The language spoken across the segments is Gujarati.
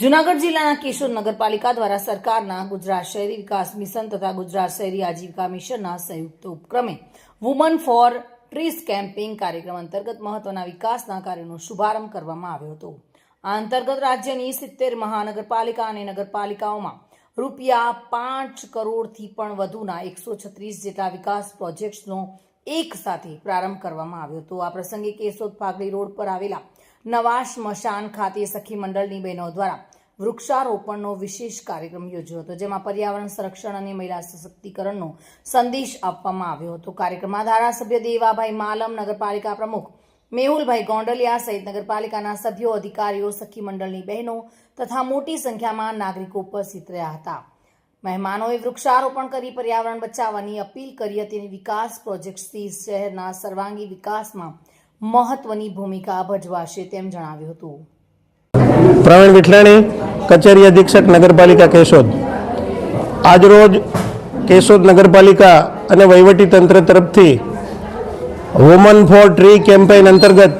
જુનાગઢ જિલ્લાના કેશોદ નગરપાલિકા દ્વારા સરકારના ગુજરાત શહેરી વિકાસ મિશન તથા ગુજરાત શહેરી આજીવિકા મિશનના સંયુક્ત ઉપક્રમે વુમન ફોર ટ્રીસ કેમ્પિંગ કાર્યક્રમ અંતર્ગત મહત્વના વિકાસના કાર્યોનો શુભારંભ કરવામાં આવ્યો હતો. આ અંતર્ગત રાજ્યની સિત્તેર મહાનગરપાલિકા અને નગરપાલિકાઓમાં રૂપિયા પાંચ કરોડથી પણ વધુના એકસો છત્રીસ જેટલા વિકાસ પ્રોજેક્ટ્સનો એક સાથે પ્રારંભ કરવામાં આવ્યો હતો. આ પ્રસંગે કેશોદ ફાગડી રોડ પર આવેલા નવા સ્મશાન ખાતે સખી મંડળની બહેનો દ્વારા વૃક્ષારોપણનો વિશેષ કાર્યક્રમ યોજ્યો હતો, જેમાં પર્યાવરણ સંરક્ષણ અને મહિલા સશક્તિકરણનો સંદેશ આપવામાં આવ્યો હતો. કાર્યક્રમમાં ધારાસભ્ય દેવાભાઈ માલમ, નગરપાલિકા પ્રમુખ મેહુલભાઈ ગોંડલિયા સહિત નગરપાલિકાના સભ્યો, અધિકારીઓ, સખી મંડળની બહેનો તથા મોટી સંખ્યામાં નાગરિકો ઉપસ્થિત રહ્યા હતા. મહેમાનોએ વૃક્ષારોપણ કરી પર્યાવરણ બચાવવાની અપીલ કરી હતી અને વિકાસ પ્રોજેક્ટ્સથી શહેરના સર્વાંગી વિકાસમાં મહત્વની ભૂમિકા ભજવાશે તેમ જણાવ્યું હતું. પ્રવીણ વિઠલાણી કચેરી અધિક્ષક, નગરપાલિકા કેશોદ. આજરોજ કેશોદ નગરપાલિકા અને વહીવટીતંત્ર તરફથી વુમન ફોર ટ્રી કેમ્પેઇન અંતર્ગત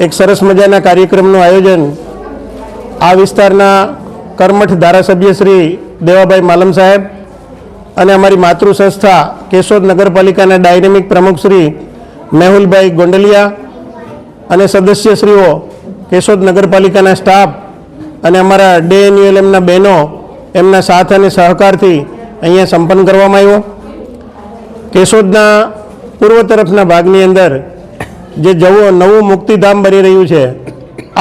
એક સરસ મજાના કાર્યક્રમનું આયોજન આ વિસ્તારના કર્મઠ ધારાસભ્ય શ્રી દેવાભાઈ માલમ સાહેબ અને અમારી માતૃ સંસ્થા કેશોદ નગરપાલિકાના ડાયનેમિક પ્રમુખ શ્રી મેહુલભાઈ ગોંડલિયા અને સદસ્યશ્રીઓ, કેશોદ નગરપાલિકાના સ્ટાફ અને અમારા ડે એન્યુએલએમના બહેનો, એમના સાથ અને સહકારથી અહીંયા સંપન્ન કરવામાં આવ્યો. કેશોદના પૂર્વ તરફના ભાગની અંદર જે જવું નવું મુક્તિધામ બની રહ્યું છે,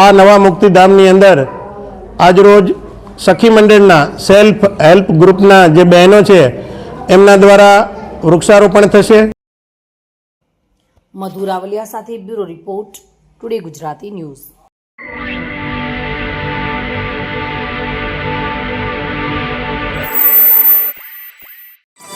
આ નવા મુક્તિધામની અંદર આજરોજ સખી મંડળના સેલ્ફ હેલ્પ ગ્રુપના જે બહેનો છે, એમના દ્વારા વૃક્ષારોપણ થશે. મધુ રાવલિયા સાથે bureau report today Gujarati news.